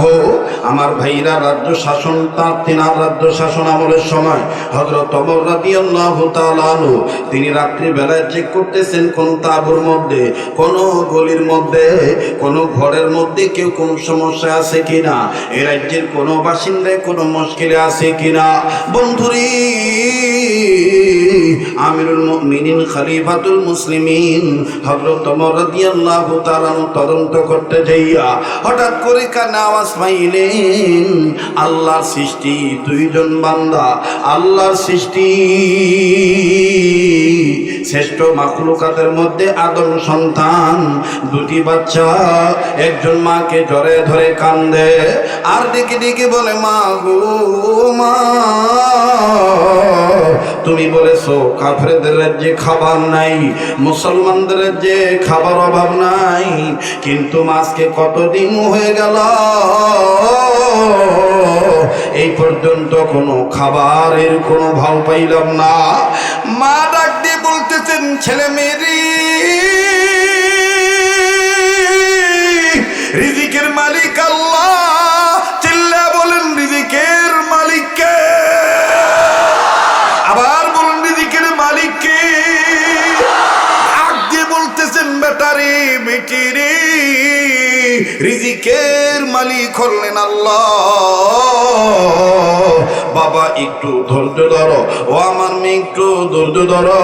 হো আমার ভাইরা রাজ্য শাসন, তার তিনার রাজ্য শাসন আমলের সময় হজরত অমর রাদিয়াল্লাহু তাআলা তিনি রাত্রি বেলায় চেক করতেছেন কোন তাবুর মধ্যে, কোন গলির মধ্যে, কোন ঘরের মধ্যে কেউ কোন সমস্যা আছে কিনা, এ রাজ্যের কোনো বাসিন্দায় কোনো মুশকিলে আছে কিনা। বন্ধুরি, আমিরুল মুমিনিন, খলিফাতুল মুসলিমিন, হযরত ওমর রাদিয়াল্লাহু তাআলা তদন্ত করতে যাইয়া হঠাৎ করে কানে আওয়াজ পাইলেন আল্লাহর সৃষ্টি, দুইজন বান্দা আল্লাহর সৃষ্টি। শ্রেষ্ঠ মাখলুকাতের মধ্যে আদম সন্তান, দুটি বাচ্চা, একজন মাকে জরে ধরে কান্দে, আর দিকে দিকে বলে, মা গো, মা, তুমি বলেছ কাফেরদের রাজ্যে খাবার নাই, মুসলমানদের রাজ্যে খাবার অভাব নাই, কিন্তু মাছকে কতদিন হয়ে গেল? এই পর্যন্ত কোনো খাবারের কোনো ভাও পাইলাম না। মা ডাক দিয়ে বলতেছেন ছেলে মেয়েরি রিজিকের মালিক হলেন আল্লাহ। বাবা, একটু ধৈর্য ধরো। ও আমার মেয়ে, একটু ধৈর্য ধরো।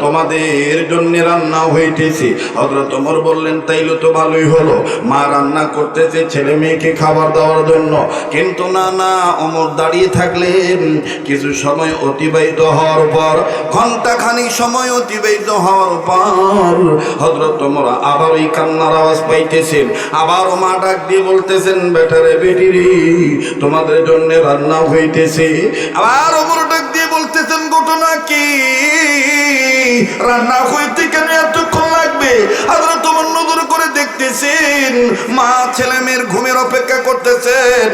তোমাদের জন্য রান্না হইতেছে। হজরত তোমার বললেন, তাইলে তো ভালোই হলো। মা রান্না করতেছে ছেলে মেয়েকে খাবার দেওয়ার জন্য। কিন্তু না না অমর দাঁড়িয়ে থাকলে কিছু সময় অতিবাহিত হওয়ার পর ঘণ্টা খানিক সময় অতিবাহিত হওয়ার পর হজরত তোমরা আবার ওই কান্নার আওয়াজ পাইতেছেন। আবার মা ডাক দিয়ে বলতেছেন, বেটারে বেটিরি, তোমাদের জন্য রান্না হইতেছে আবার অমর ডাক দিয়ে বলতেছেন, ঘটনা কি? রান্না হইতে কেন এতক্ষণ লাগবে? আপনারা তোমার নজর করে দেখতেছেন, মা ছেলে মেয়ের ঘুমের অপেক্ষা করতেছেন।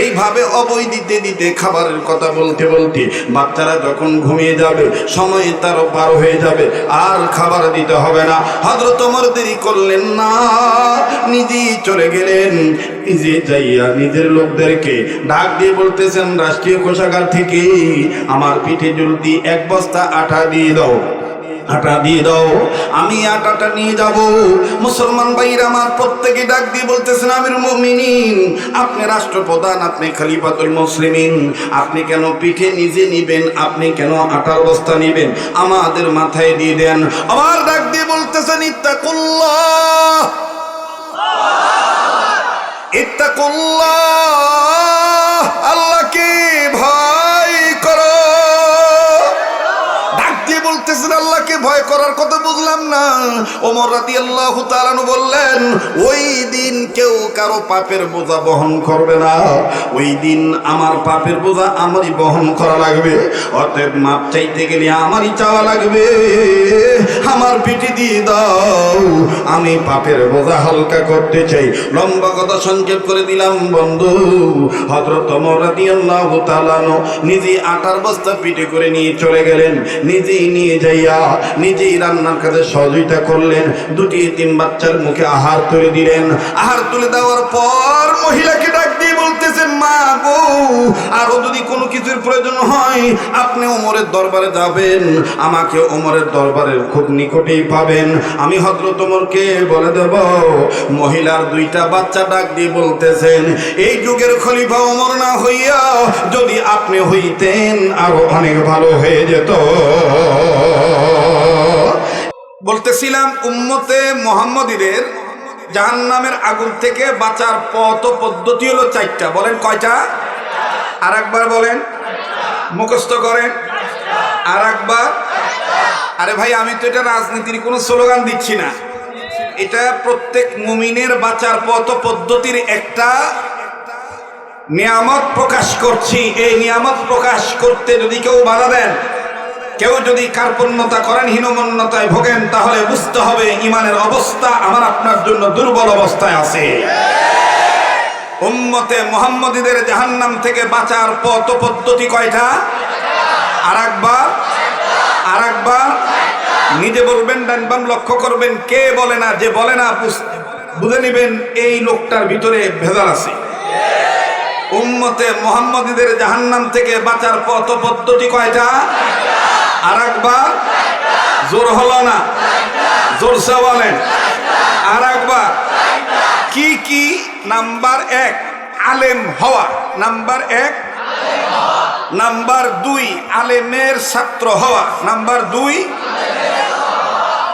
এইভাবে অবৈ দিতে দিতে খাবারের কথা বলতে বলতে বাচ্চারা যখন ঘুমিয়ে যাবে, সময় তার পার হয়ে যাবে, আর খাবার দিতে হবে না। হজরত তোমার দেরি করলেন না, নিজেই চলে গেলেন। নিজে যাইয়া নিজের লোকদেরকে ডাক দিয়ে বলতেছেন, রাষ্ট্রীয় কোষাগার থেকে আমার পিঠে জলদি এক বস্তা আটা দিয়ে দাও, আটা দিয়ে দাও, আমি আটাটা নিয়ে যাব। মুসলমান ভাইরা আমার প্রত্যেকে ডাক দিয়ে বলতেছেন, আমির মুমিনিন, আপনি রাষ্ট্রপ্রধান, আপনি খলিফাতুল মুসলিমিন, আপনি কেন পিঠে নিজে নিবেন, আপনি কেন আটার বস্তা নিবেন? আমাদের মাথায় দিয়ে দেন। আবার ডাক দিয়ে বলতেছেন, ইত্তাকুল্লাহ! ইত্তাকুল্লাহ আল্লাহকে ভয় বলতেছেন আল্লাহকে ভয় করার কথা বুঝলাম না। ওমর রাতি আল্লাহ বললেন, ওই দিন কেউ কারও পাপের বোঝা বহন করবে না। ওই দিন আমার পাপের বোঝা আমারই বহন করা লাগবে। অতএব মাপ চাইতে গেলে আমারই চাওয়া লাগবে। আমার পিঠে দিয়ে দাও। আমি পাপের বোঝা হালকা করতে চাই। লম্বা কথা সংক্ষেপ করে দিলাম, বন্ধু। হজরত মরাদিয়াল্লাহ তালানো নিজে আটার বস্তা পিঠে করে নিয়ে চলে গেলেন। নিজেই নিয়ে যাইয়া নিজেই রান্নার কাজে সহযোগিতা করলেন। দুটি, তিন বাচ্চার মুখে আহার তুলে দিলেন। আহার তুলে দেওয়ার পর মহিলাকে ডাক দিয়ে বলতেছেন মা গো, আরও যদি কোনো কিছুর প্রয়োজন হয়, আপনি ওমরের দরবারে যাবেন। আমাকে ওমরের দরবারের খুব নিকটেই পাবেন। আমি হজরত ওমরকে বলে দেব, মহিলার দুইটা বাচ্চা ডাক দিয়ে বলতেছেন, এই যুগের খলিফা ওমর না হইয়া যদি আপনি হইতেন, আরও অনেক ভালো হয়ে যেত। বলতেছিলাম, উম্মতে মোহাম্মদীদের জাহান্নামের আগুন থেকে বাঁচার পথ ও পদ্ধতি হলো চারটা। বলেন কয়টা? আর একবার বলেন। মুখস্থ করেন। আর একবার আরে ভাই, আমি তো এটা রাজনীতির কোনো স্লোগান দিচ্ছি না। এটা প্রত্যেক মুমিনের বাঁচার পথ পদ্ধতির একটা নিয়ামত প্রকাশ করছি। এই নিয়ামত প্রকাশ করতে যদি কেউ বাধা দেন কেউ যদি কার্পণ্যতা করেন, হীনমন্যতায় ভোগেন, তাহলে বুঝতে হবে ইমানের অবস্থা আমার আপনার জন্য দুর্বল অবস্থায় আছে। উম্মতে মোহাম্মদীদের জাহান্নাম থেকে বাঁচার পথ পদ্ধতি কয়টা? আর একবার আর একবার নিজে বলবেন, ডান বাম লক্ষ্য করবেন, কে বলে না, যে বলে না, বুঝে নিবেন, এই লোকটার ভিতরে ভেজাল আছে। উম্মতে মোহাম্মদীদের জাহান্নাম থেকে বাঁচার পথ পদ্ধতি কয়টা? আর একবার জোর হলো না? জোরসে বলেন আর কি কি? নাম্বার এক, আলেম হওয়া। নাম্বার এক, নাম্বার দুই, আলেমের ছাত্র হওয়া। নাম্বার দুই,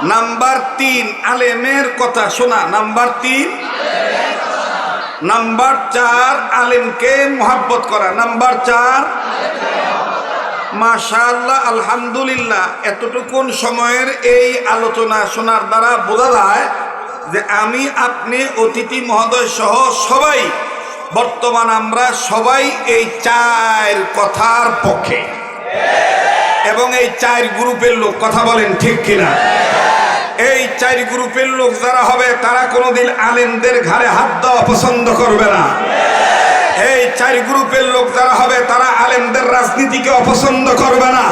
নাম্বার তিন, আলেমের কথা শোনা। নাম্বার তিন, নাম্বার চার, আলেমকে মোহাব্বত করা। নাম্বার চার মাশাআল্লাহ, আলহামদুলিল্লাহ, এতটুকুন সময়ের এই আলোচনা শোনার দ্বারা বোঝা যায় যে আমি, আপনি, অতিথি মহোদয় সহ সবাই, বর্তমান আমরা সবাই এই চার কথার পক্ষে। এবং এই চার গ্রুপের লোক, কথা বলেন ঠিক কিনা? এই চার গ্রুপের লোক যারা হবে, তারা কোনোদিন আলেমদের ঘাড়ে হাত দেওয়া পছন্দ করবে না। এই চার গ্রুপের লোক যারা হবে, তারা আলেমদের রাজনীতিকে অপছন্দ করবে না।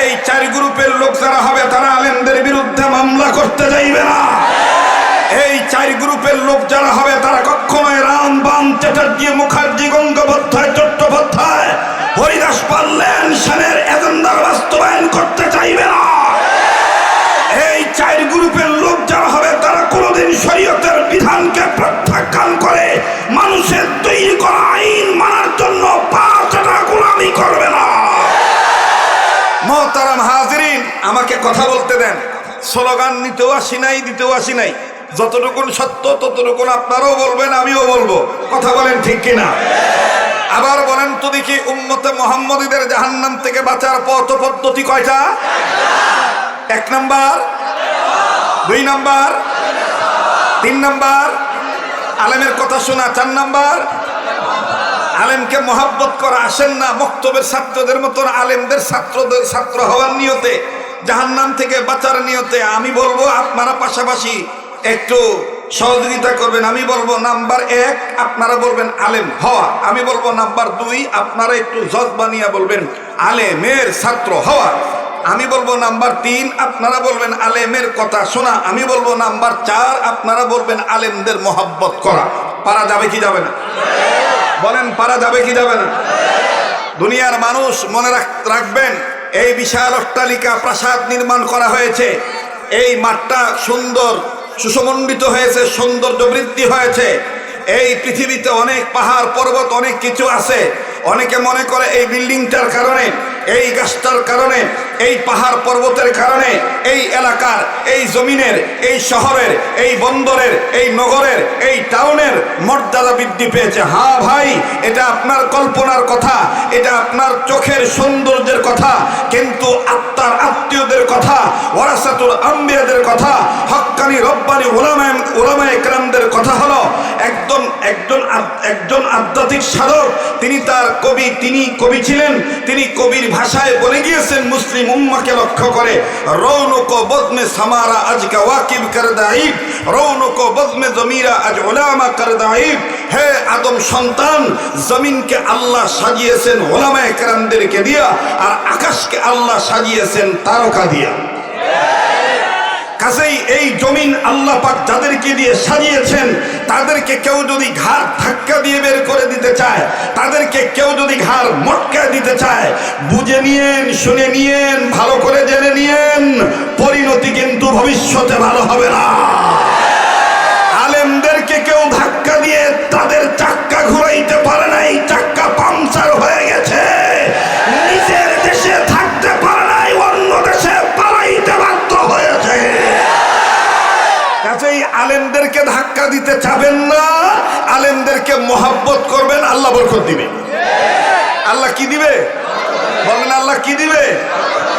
এই চার গ্রুপের লোক যারা হবে, তারা আলেমদের বিরুদ্ধে মামলা করতে যাইবে না। এই চার গ্রুপের লোক যারা হবে, তারা কখনোই রাম বাম চ্যাটার্জি মুখার্জি গঙ্গোপাধ্যায় চট্টোপাধ্যায়, হরিদাস পাল্লেন সেনের এজেন্ডার বাস্তবায়ন করতে কথা বলতে দেন। স্লোগান নিতেও আসি নাই, দিতেও আসি নাই। যতটুকুন সত্য, ততটুকুন আপনারাও বলবেন, আমিও বলব। কথা বলেন ঠিক কিনা? আবার বলেন, তো দেখি উম্মতে মোহাম্মদীদের জাহান্নাম থেকে বাঁচার পথ পদ্ধতি কয়টা? এক নাম্বার। দুই নাম্বার। তিন নাম্বার। আলেমের কথা শোনা, চার নাম্বার। আলেমকে মহাব্বত করা, আসেন না, মক্তবের ছাত্রদের মতন আলেমদের ছাত্রদের, ছাত্র হওয়ার নিয়তে। জাহান্নাম থেকে বাঁচার নিয়তে আমি বলব আপনারা পাশাপাশি একটু সহযোগিতা করবেন। আমি বলব নাম্বার এক, আপনারা বলবেন আলেম হওয়া। আমি বলব নাম্বার দুই, আপনারা একটু জজ বানিয়ে বলবেন আলেমের ছাত্র হওয়া। আমি বলব নাম্বার তিন, আপনারা বলবেন আলেমের কথা শোনা। আমি বলব নাম্বার চার, আপনারা বলবেন আলেমদের মহাব্বত করা। পারা যাবে কি যাবে না? বলেন, পারা যাবে কি যাবে না? দুনিয়ার মানুষ মনে রাখ- রাখবেন এই বিশাল অট্টালিকা প্রাসাদ নির্মাণ করা হয়েছে। এই মাঠটা সুন্দর, সুসমণ্ডিত হয়েছে সৌন্দর্য বৃদ্ধি হয়েছে। এই পৃথিবীতে অনেক পাহাড়, পর্বত, অনেক কিছু আছে। অনেকে মনে করে এই বিল্ডিংটার কারণে, এই গাছটার কারণে, এই পাহাড় পর্বতের কারণে, এই এলাকার, এই জমিনের, এই শহরের, এই বন্দরের, এই নগরের, এই টাউনের মর্যাদা বৃদ্ধি পেয়েছে। হ্যাঁ ভাই, এটা আপনার কল্পনার কথা, এটা আপনার চোখের সৌন্দর্যের কথা, কিন্তু আত্মার আত্মীয়দের কথা ওরাসাতুল আম্বিয়াদের কথা হক্কানি রব্বানি ওলামায় ওলামায় একরামদের কথা হলো, একজন একজন একজন আধ্যাত্মিক সাধক, তিনি তার কবি, তিনি কবি ছিলেন, তিনি কবির ভাষায় বলে গিয়েছেন, মুসলিম উম্মাকে লক্ষ্য করে, রৌনক বদমে সামারা আজকা ওয়াকিব কর রৌনক বদমে জমিরা আজ ওলামা কর হে আদম সন্তান, জমিনকে আল্লাহ সাজিয়েছেন ওলামা একরামদেরকে দিয়া, আর আকাশকে আল্লাহ সাজিয়েছেন তারকা দিয়া। কাজেই এই জমিন আল্লাহ পাক যাদেরকে দিয়ে সাজিয়েছেন, তাদেরকে কেউ যদি ঘাড় ধাক্কা দিয়ে বের করে দিতে চায়, তাদেরকে কেউ যদি ঘাড় মটকা দিতে চায়, বুঝে নিয়েন, শুনে নিয়েন, ভালো করে জেনে নিয়েন, পরিণতি কিন্তু ভবিষ্যতে ভালো হবে না। বরকত দিবে। আল্লাহ কি দিবে? বলেন আল্লাহ কি দিবে?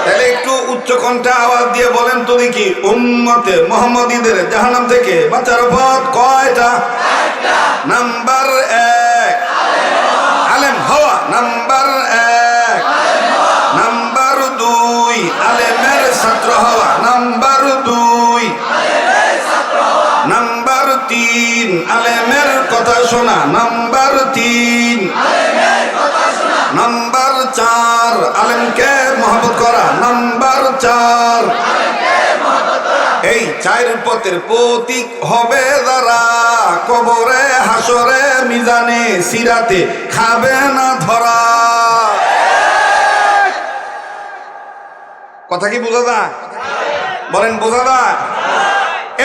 তাহলে একটু উচ্চ কণ্ঠে আওয়াজ দিয়ে বলেন তো দেখি, উম্মতে মোহাম্মদীদের জাহান্নাম থেকে বাঁচার পথ কয়টা? নাম্বার এক। আলেম হওয়া, নাম্বার এক। নাম্বার দুই, আলেমের ছাত্র হওয়া, নাম্বার দুই। নাম্বার তিন, আলেমের শোনা, নাম্বার তিন। নাম্বার চার করা, নাম্বার চার। এই চার পথের প্রতীক হবে কবরে হাসরে মিজানে, সিরাতে খাবে না ধরা। কথা কি বোঝা বলেন, বোঝা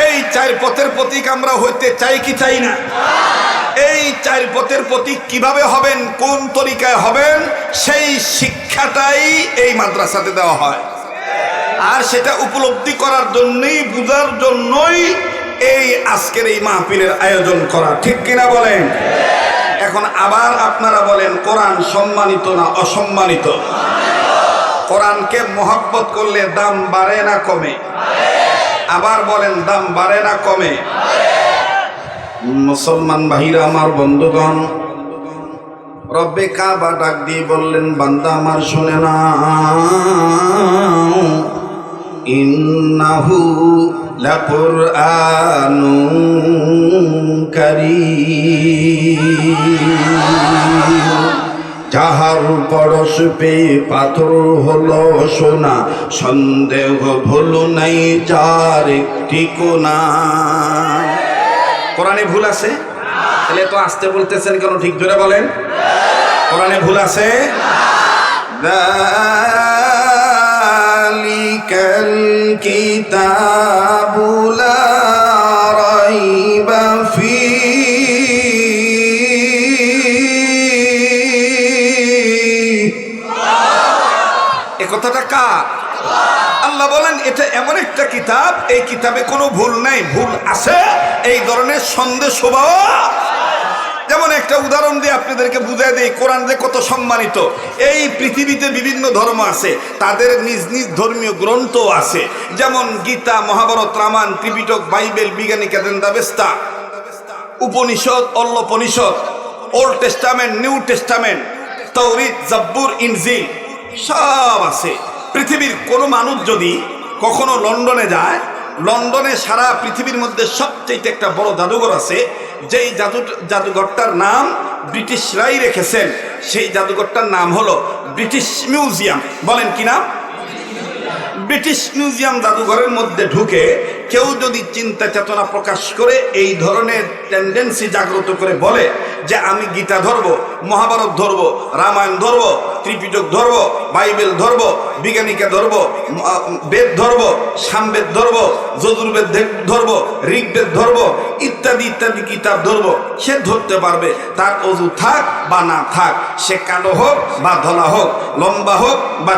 এই চার পথের প্রতীক আমরা হইতে চাই কি চাই না? এই চার পথের প্রতীক কীভাবে হবেন, কোন তরিকায় হবেন, সেই শিক্ষাটাই এই মাদ্রাসাতে দেওয়া হয়। আর সেটা উপলব্ধি করার জন্যই, বুঝার জন্যই এই আজকের এই মাহফিলের আয়োজন করা। ঠিক কিনা বলেন? এখন আবার আপনারা বলেন, কোরআন সম্মানিত না অসম্মানিত? কোরআনকে মহব্বত করলে দাম বাড়ে না কমে? আবার বলেন, দাম বাড়ে না কমে? মুসলমান ভাইরা, আমার বন্ধুগণ, রব্বে কাবা ডাক দিয়ে বললেন, বান্দা আমার শুনে না ইন্নাহু লাকুর আনু যাহার পরশ পেয়ে পাথর হলো সোনা, সন্দেহ ভুল নাই যার একটি কোনা। কোরআনে ভুল আছে? তাহলে তো আসতে বলতেছেন কেন? ঠিক ধরে বলেন। কোরআনে ভুল আছে? আল্লাহ বলেন, এটা এমন একটা কিতাব, এই কিতাবে কোনো ভুল নাই। ভুল আছে? এই ধরনের সন্দেহ স্বভাব। যেমন একটা উদাহরণ দিয়ে আপনাদেরকে বুঝাই দেই, কোরআন যে কত সম্মানিত। এই পৃথিবীতে বিভিন্ন ধর্ম আছে, তাদের নিজ নিজ ধর্মীয় গ্রন্থ আছে। যেমন গীতা, মহাভারত, রামায়ণ, ত্রিপিটক, বাইবেল বিজ্ঞানী কেদেন্দা বেস্তা। উপনিষদ, অল্লপনিষদ, ওল্ড টেস্টামেন্ট, নিউ টেস্টামেন্ট তৌরিদ জব্বুর ইনজিল, সব আছে। পৃথিবীর কোনো মানুষ যদি কখনো লন্ডনে যায় লন্ডনে সারা পৃথিবীর মধ্যে সবচেয়ে একটা বড় জাদুঘর আছে, যেই জাদু, জাদুঘরটার নাম ব্রিটিশরাই রেখেছেন। সেই জাদুঘরটার নাম হলো ব্রিটিশ মিউজিয়াম। বলেন কি নাম? ব্রিটিশ মিউজিয়াম জাদুঘরের মধ্যে ঢুকে কেউ যদি চিন্তা চেতনা প্রকাশ করে এই ধরনের টেন্ডেন্সি জাগ্রত করে বলে যে আমি গীতা ধরবো, মহাভারত ধরবো, রামায়ণ ধরবো, ত্রিপিটক ধরবো, বাইবেল ধরবো, বিজ্ঞানীকে ধরবো বেদ ধরবো, সামবেদ ধরবো যজুর্বেদ ধরবো, ঋগ্বেদ ধরবো, ইত্যাদি ইত্যাদি কিতাব ধরবো, সে ধরতে পারবে। তার অজু থাক বা না থাক, সে কালো হোক বা ধলা হোক, লম্বা হোক বা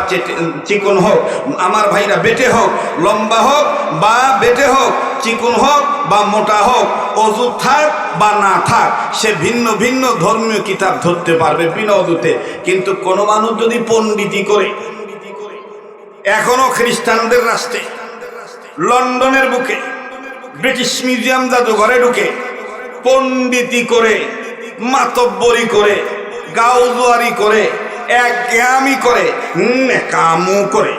চিকন হোক, আমার ভাইরা বেটে হোক, লম্বা হোক বা বেটে হোক, চিকুন হোক বা মোটা হোক অজু থাক বা না থাক, সে ভিন্ন ভিন্ন ধর্মীয় কিতাব ধরতে পারবে বিনা অজুতে কিন্তু কোনো মানুষ যদি পণ্ডিতি করে, এখনও খ্রিস্টানদের রাষ্ট্রে, লন্ডনের বুকে, ব্রিটিশ মিউজিয়াম জাদুঘরে ঢুকে পণ্ডিতি করে মাতব্বরি করে গাউজুয়ারি করে এক করে কামু করে।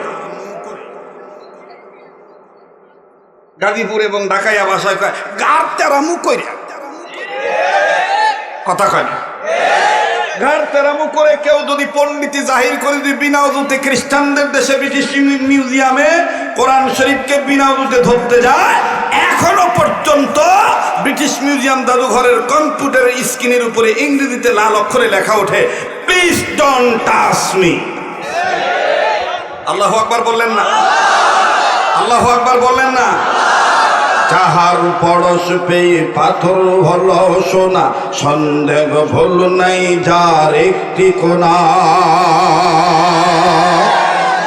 গাজীপুর এবং ঢাকাইয়া ভাষায় কয়, গার তেরামু কইরা। কথা কয় না। ঘর তেরামু করে কেউ যদি পণ্ডিতি জাহির করে যদি বিনা উজুতে খ্রিস্টানদের দেশে ব্রিটিশ মিউজিয়ামে কোরআন শরীফকে বিনা উজুতে ধরতে যায়, এখনও পর্যন্ত ব্রিটিশ মিউজিয়াম জাদুঘরের কম্পিউটারের স্ক্রিনের উপরে ইংরেজিতে লাল অক্ষরে লেখা ওঠে, প্লিজ ডোন্ট টাচ মি। আল্লাহ আকবার বললেন না। আল্লাহ আকবার বললেন না? যাহার পরশ পেয়ে পাথর হল সোনা, সন্দেহ ভুল নাই, যার একটি কোনা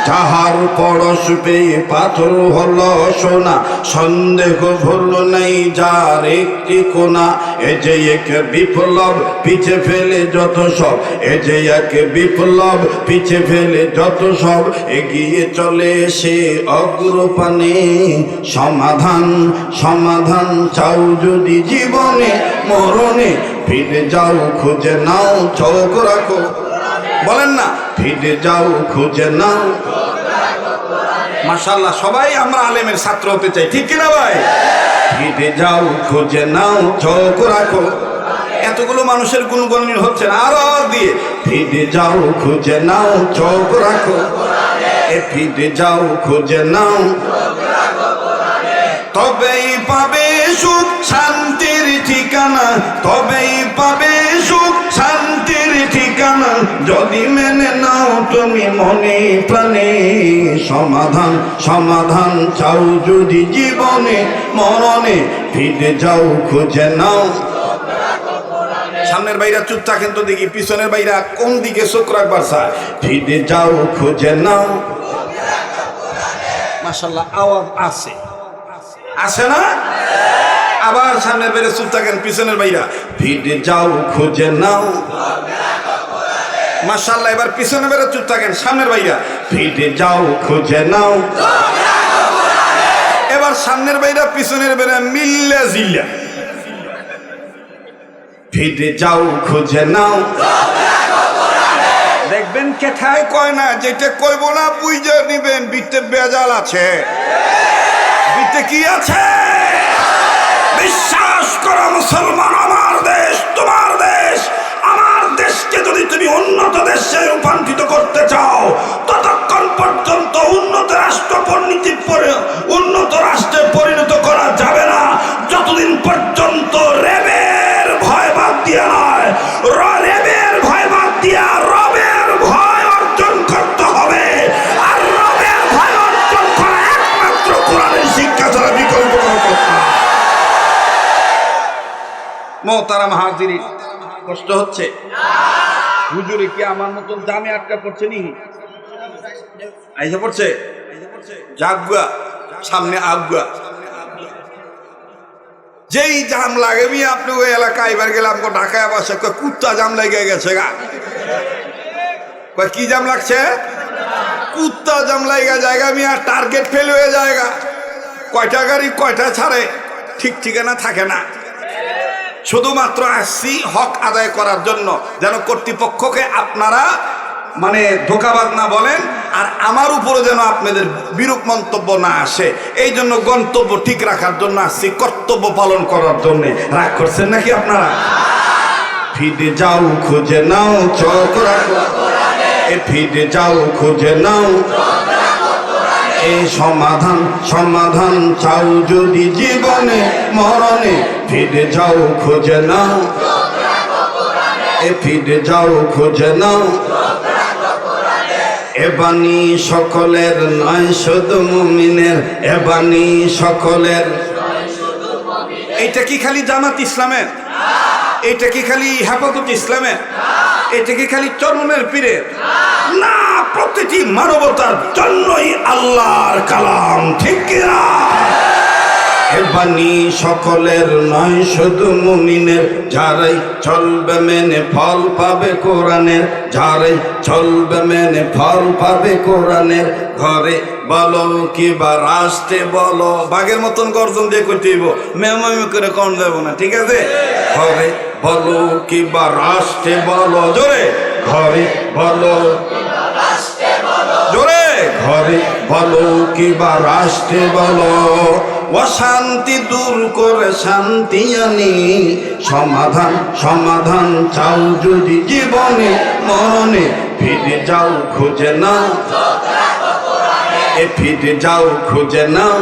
যাহার পরশ পেয়ে পাথর হলো সোনা। সন্দেহ ভুল নাই, যার একটি কোনা। এ যে এক বিপ্লব, পিছে ফেলে যত সব। এ যে এক বিপ্লব, পিছে ফেলে যত সব। এগিয়ে চলে সে অগ্রপানে। সমাধান সমাধান চাও যদি জীবনে, মরণে। ফিরে যাও, খুঁজে নাও, চোখ রাখো। বলেন না। ফিরে যাও খুঁজে নাও। মাশাল্লাহ সবাই আমরা আলেমের ছাত্র হতে চাই। ঠিক কিনা ভাই? ফিরে যাও খুঁজে নাও চোখ রাখো। এতগুলো মানুষের গুণগুণ হচ্ছে না। আরও দিয়ে। ফিরে যাও খুঁজে নাও চোখ রাখো। এ ফিরে যাও খুঁজে নাও। তবেই পাবে সুখ শান্তির ঠিকানা। তবেই পাবে সুখ যদি মেনে নাও তুমি মনে প্রাণে সমাধান সমাধান চাও যদি জীবনে, মরণে ফিরে যাও, খুঁজে নাও। সামনের বাইরা চুপ থাকেন তো দেখি, পিছনের বাইরা কোন দিকে চোখ রাখবার স্যার ফিরে যাও, খুঁজে নাও। মাসাল্লাহ আওয়াজ আছে। আছে না? আবার সামনের বাইরে চুপ থাকেন, পিছনের বাইরা। ফিরে যাও, খুঁজে নাও। মাসাল্লাহ এবার পিছনে বেড়ে চুপ থাকেন। সামনের বাইরা ফিরে যাও, খুঁজে নাও। এবার সামনের বাইরা পিছনের বেড়ে মিল্লা জিল্লা। ফিরে যাও, খুঁজে নাও। দেখবেন কেঠায় কয় না, যেটা কইব না, বুঝে নিবেন বিতে বেজাল আছে। বিতে কি আছে? বিশ্বাস করো, মুসলমান, আমার দেশ তোমার দেশকে যদি তুমি উন্নত দেশে রূপান্তরিত করতে চাও, ততক্ষণ পর্যন্ত উন্নত রাষ্ট্র পরিণতি পরি- উন্নত রাষ্ট্রে পরিণত করা যাবে না। যতদিন পর্যন্ত রেবের ভয় বাদ দিয়া নয় রেবের ভয় বাদ দিয়া রবের ভয় অর্জন করতে হবে। আর রবের ভয় অর্জন করা একমাত্র কোরআনের শিক্ষা ছাড়া বিকল্প কোনো কথা না। মোহতারাম হাজিরি কষ্ট হচ্ছে? হুজুরে কি আমার মতন জামে আটকা পড়ছে নি? আইসা পড়ছে? জাগুয়া সামনে আগুয়া যেই জাম লাগে মি আপনি ওই এলাকা এবার গেলাম ঢাকায় বসে কুত্তা জাম লেগে গেছে গা। কি জাম লাগছে? কুত্তা জাম লাগা জায়গা মিয়া টার্গেট ফেল হয়ে জায়গা কয়টা গাড়ি, কয়টা ছাড়ে? ঠিক ঠিকানা থাকে না। শুধুমাত্র আসছি হক আদায় করার জন্য। যেন কর্তৃপক্ষকে আপনারা মানে ধোকাবাজ না বলেন, আর আমার উপরে যেন আপনাদের বিরূপ মন্তব্য না আসে। এই জন্য গন্তব্য ঠিক রাখার জন্য আসছি, কর্তব্য পালন করার জন্য। রাগ করছেন নাকি আপনারা? ফিরে যাও, খুঁজে নাও এ ফিরে যাও, খুঁজে নাও। এই সমাধান সমাধান চাও যদি জীবনে, মরণে। ফিরে যাও, খুঁজে নাও। এ ফিরে যাও, খুঁজে নাও। এবানি সকলের নয়, শুধু মুমিনের। এবানি সকলের এইটা কি খালি জামাত ইসলামের? এইটা কি খালি হেফাজত ইসলামের? এটা কি খালি চরমনের পীরের? না প্রতিটি মানবতার জন্যই আল্লাহর কালাম, ঠিক কিনা? বাণী সকলের নয়, শুধু মুমিনের, যারাই চলবে মেনে ফল পাবে কোরআনের, যারাই চলবে মেনে ফল পাবে কোরআনের, ঘরে বলো কিবা রাষ্ট্রে বলো, বাঘের মতন গর্জন দিয়ে করতে হইব করে কম দেবো না, ঠিক আছে? ঘরে বলো কিবা রাষ্ট্রে বলো, জোরে, ঘরে বলো ঘরে বলো কিবা রাষ্ট্রে বলো। অশান্তি দূর করে শান্তি আনি। সমাধান সমাধান চাও যদি জীবনে, মরণে। ফিরে যাও, খুঁজে নাও। এ ফিরে যাও, খুঁজে নাও।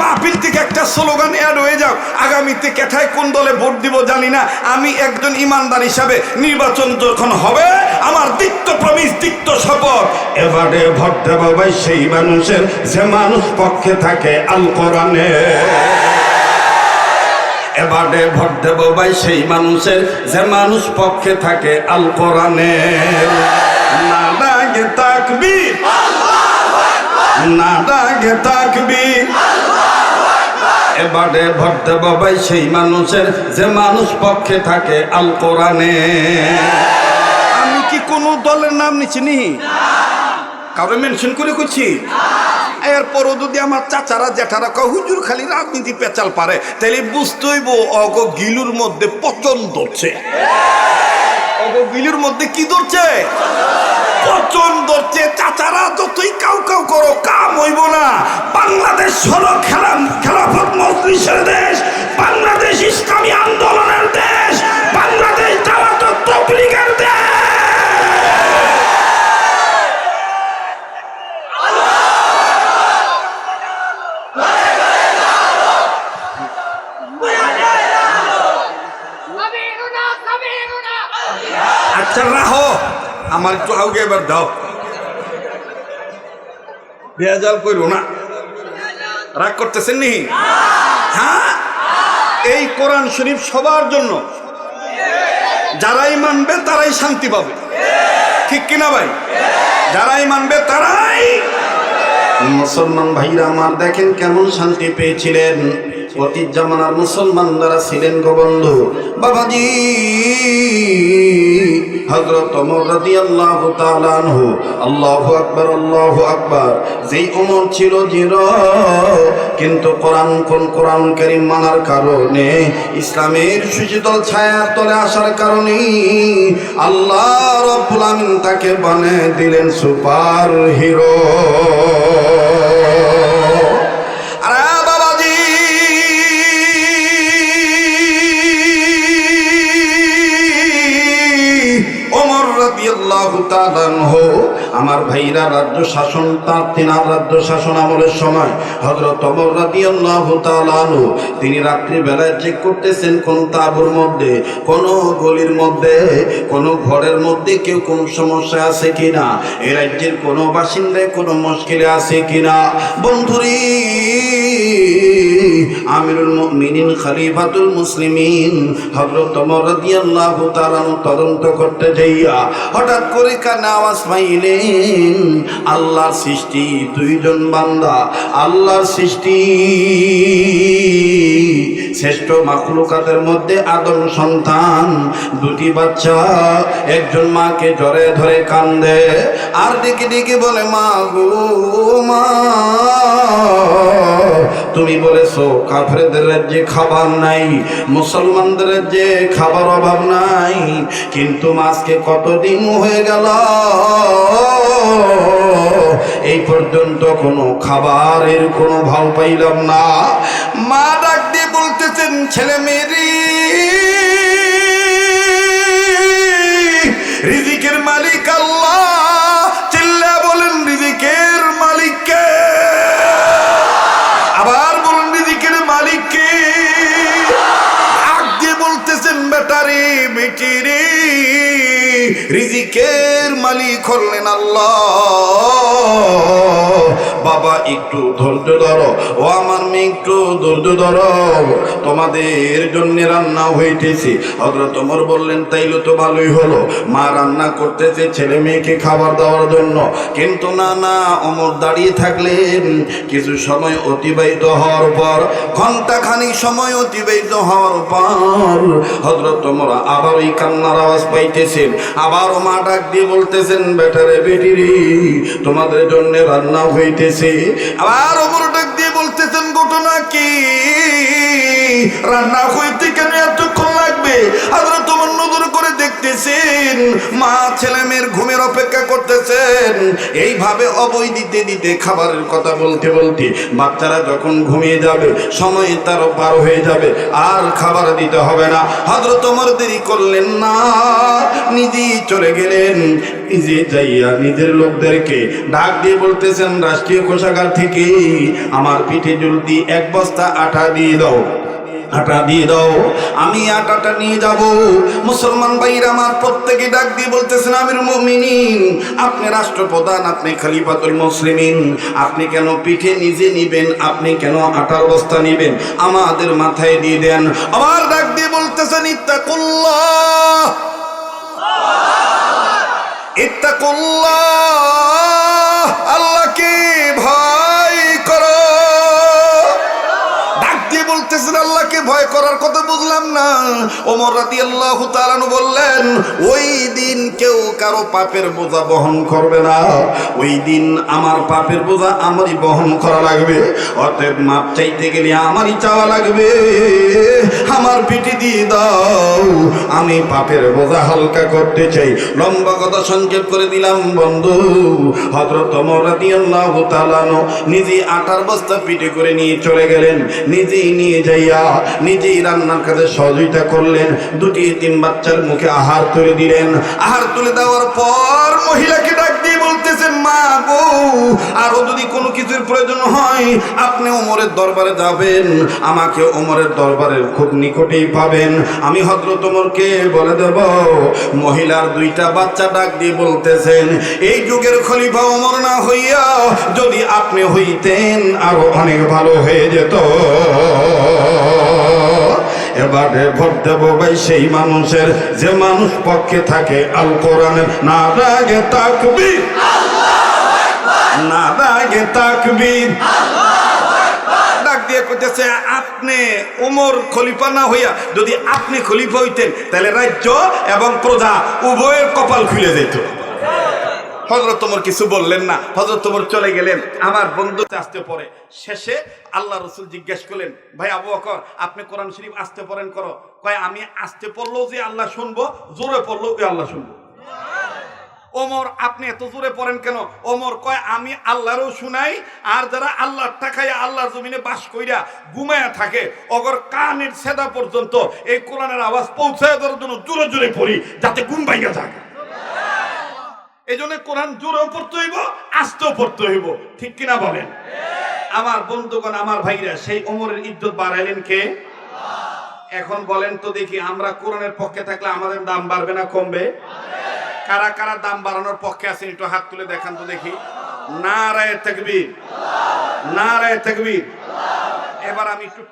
মাহফিল থেকে একটা স্লোগান অ্যাড হয়ে যাও। আগামীতে কেথায় কোন দলে ভোট দিব জানি না। আমি একজন ইমানদার হিসাবে নির্বাচন যখন হবে আমার দিক্ত প্রমিস দিক্ত শপথ। এবারে ভোট দেব ভাই সেই মানুষের যে মানুষ পক্ষে থাকে আল কোরআনে। এবারে ভোট দেব ভাই সেই মানুষের যে মানুষ পক্ষে থাকে আল কোরআনে। না তাকবীর। না তাকবীর। এবারে ভোট দেব ভাই সেই মানুষের, যে মানুষ পক্ষে থাকে আল কোরআনে। আমি কি কোনো দলের নাম নিচ্ছি নি? কারও মেনশন করে করছি এরপরও যদি আমার চাচারা জ্যাঠারা কয়, হুজুর, খালি রাজনীতি পেঁচাল পারে। তাহলে বুঝতে হইব, অগ গিলুর মধ্যে পচন ধরছে। অগ গিলুর মধ্যে কি ধরছে? পচন ধরছে, চাচারা যতই কাউ কাউ করো, কাম হইব না। বাংলাদেশ হলো খেলা খেলাফত মজলিসের দেশ, বাংলাদেশ ইসলামী আন্দোলনের দেশ। একটু আগে এবার দাও। বেজাল করো না। রাগ করতেছেন নি? হ্যাঁ? এই কোরআন শরীফ সবার জন্য। যারাই মানবে তারাই শান্তি পাবে। ঠিক কিনা ভাই? যারাই মানবে তারাই মুসলমান ভাইরা আমার দেখেন কেমন শান্তি পেয়েছিলেন। অতীত জামানার মুসলমান যারা ছিলেন গোবন্ধু বাবাজি হজরত ওমর রাদিয়াল্লাহু তাআলা আনহু, আল্লাহু আকবার আল্লাহু আকবার। যেই ওমর ছিল জির, কিন্তু কোরআন কোন কোরআন কারীম মানার কারণে ইসলামের সুশীতল ছায়ার তলে আসার কারণে আল্লাহ রব্বুল আমিন তাকে বানিয়ে দিলেন সুপার হিরো। রাদিয়াল্লাহু তাআলা আনহু আমার ভাইরা রাজ্য শাসন, তার তিনার রাজ্য শাসন আমলের সময় হযরত ওমর রাদিয়াল্লাহু তাআলা আনহু, তিনি রাত্রি বেলায় চেক করতেছেন কোন তাঁবুর মধ্যে, কোন গলির মধ্যে, কোন ঘরের মধ্যে কেউ কোন সমস্যা আছে কিনা, এ রাজ্যের কোন বাসিন্দায় কোনো মুশকিলে আছে কিনা। বন্ধুরি, আমিরুল মুমিনিন, খলিফাতুল মুসলিমিন, হযরত ওমর রাদিয়াল্লাহু তাআলা তদন্ত করতে যাইয়া হঠাৎ করে কানে আওয়াজ পাইলেন আল্লাহর সৃষ্টি দুইজন বান্দা, আল্লাহর সৃষ্টি। শ্রেষ্ঠ মাখলুকাতের মধ্যে আদম সন্তান, দুটি বাচ্চা, একজন মাকে জরে ধরে কান্দে, আর দিকে দিকে বলে, মা গো, মা, তুমি বলেছ কাফেরদের রাজ্যে খাবার নাই, মুসলমানদের রাজ্যে খাবার অভাব নাই, কিন্তু আজকে কতদিন হয়ে গেল? এই পর্যন্ত কোনো খাবারের কোনো ভাও পাইলাম না। মা ডাক দিয়ে বলতেছেন, ছেলে মেয়েরি, রিজিকের মালিক আল্লাহ রিজিকের মালিক হলেন আল্লাহ। বাবা, একটু ধৈর্য ধরো। ও আমার মেয়ে, একটু ধৈর্য ধরো। তোমাদের জন্য রান্না হইতেছে। হজরত তোমার বললেন, তাইলে তো ভালোই হলো। মা রান্না করতেছে ছেলে মেয়েকে খাবার দেওয়ার জন্য। কিন্তু না না অমর দাঁড়িয়ে থাকলে কিছু সময় অতিবাহিত হওয়ার পর ঘণ্টা খানিক সময় অতিবাহিত হওয়ার পর হজরত তোমরা আবার ওই কান্নার আওয়াজ পাইতেছেন। আবার মা ডাক দিয়ে বলতেছেন, বেটারে বেটিরি, তোমাদের জন্য রান্না হইতেছে। আবার অমর ডাক দিয়ে বলতেছেন ঘটনা কি? রান্না হইতে কেন এতক্ষণ লাগবে? করে দেখতেছেন মা ছেলে মেয়ের ঘুমের অপেক্ষা করতেছেন। এইভাবে অবৈ দিতে দিতে খাবারের কথা বলতে বলতে বাচ্চারা যখন ঘুমিয়ে যাবে, সময় তার পার হয়ে যাবে, আর খাবার দিতে হবে না। হজরত তোমার দেরি করলেন না, নিজেই চলে গেলেন। নিজে যাইয়া নিজের লোকদেরকে ডাক দিয়ে বলতেছেন, রাষ্ট্রীয় কোষাগার থেকে আমার পিঠে জলদি এক বস্তা আটা দিয়ে দাও। আটা দিয়ে দাও, আমি আটাটা নিয়ে যাব। মুসলমান ভাইরা আমার প্রত্যেকে ডাক দিয়ে বলতেছেন, আমির মুমিনিন, আপনি রাষ্ট্রপ্রধান, আপনি খলিফাতুল মুসলিমিন, আপনি কেন পিঠে নিজে নিবেন, আপনি কেন আটার বস্তা নিবেন? আমাদের মাথায় দিয়ে দেন। আবার ডাক দিয়ে বলতেছেন, ইত্তাকুল্লাহ। ইত্তাকুল্লাহ। ভয় করার কথা বুঝলাম না। ওমর রাতি আল্লাহ তালানু বললেন, ওই দিন কেউ কারও পাপের বোঝা বহন করবে না। ওই দিন আমার পাপের বোঝা আমারই বহন করা লাগবে। অতএব মাপ চাইতে গেলে আমারই চাওয়া লাগবে। আমার পিঠে দিয়ে দাও। আমি পাপের বোঝা হালকা করতে চাই। লম্বা কথা সংক্ষেপ করে দিলাম, বন্ধু। হজরত ওমর রাদিয়াল্লাহু তাআলা আনহু নিজে আটার বস্তা পিঠে করে নিয়ে চলে গেলেন। নিজেই নিয়ে যাইয়া নিজেই রান্নার কাজে সহযোগিতা করলেন, দুটি তিন বাচ্চার মুখে আহার তুলে দিলেন। আহার তুলে দেওয়ার পর মহিলাকে ডাক দিয়ে বলতেছেন মা গো, আরও যদি কোনো কিছুর প্রয়োজন হয়, আপনি ওমরের দরবারে যাবেন। আমাকে ওমরের দরবারের খুব নিকটেই পাবেন। আমি হজরত ওমরকে বলে দেব, মহিলার দুইটা বাচ্চা ডাক দিয়ে বলতেছেন, এই যুগের খলিফা ওমর না হইয়া যদি আপনি হইতেন, আরও অনেক ভালো হয়ে যেত। এবারে ভোট দেব ভাই সেই মানুষের। যে মানুষ পক্ষে থাকে, আল কোরআনের না রাগে তাকবীর। না রাগে দিয়ে কইতেছে, আপনি খলিফা না হইয়া যদি আপনি খলিফা হইতেন, তাহলে রাজ্য এবং প্রজা উভয়ের কপাল খুলে যেত হজরত তোমার কিছু বললেন না। হজরত তোমার চলে গেলেন। আমার বন্ধু আসতে পরে শেষে আল্লাহ রসুল জিজ্ঞেস করলেন, ভাই আবু বকর, আপনি কোরআন শরীফ আসতে পড়েন করো। কয়, আমি আসতে পড়লেও যে আল্লাহ শুনব, জোরে পড়লেও আল্লাহ শুনব। ওমর, আপনি এত জোরে পড়েন কেন? ওমর কয়, আমি আল্লাহরও শুনাই, আর যারা আল্লাহর টাকায় আল্লাহর জমিনে বাস কইরা ঘুমায়া থাকে অগর কানের সেদা পর্যন্ত এই কোরআনের আওয়াজ পৌঁছায় দেওয়ার জন্য জোরে জোরে পড়ি, যাতে ঘুম ভাইয়া থাকে এই জন্য কোরআন জোরেও পড়তে হইব, আস্তেও পড়তে হইব। ঠিক কিনা বলেন? আমার বন্ধুগণ, আমার ভাইরা, সেই ওমরের ইজ্জত বাড়াইলেন কে? এখন বলেন তো দেখি, আমরা কোরআনের পক্ষে থাকলে আমাদের দাম বাড়বে না কমবে? কারা কারা দাম বাড়ানোর পক্ষে আছেন, একটু হাত তুলে দেখান তো দেখি। না রায় থাকবি না রায় থাকবি এবার আমি একটু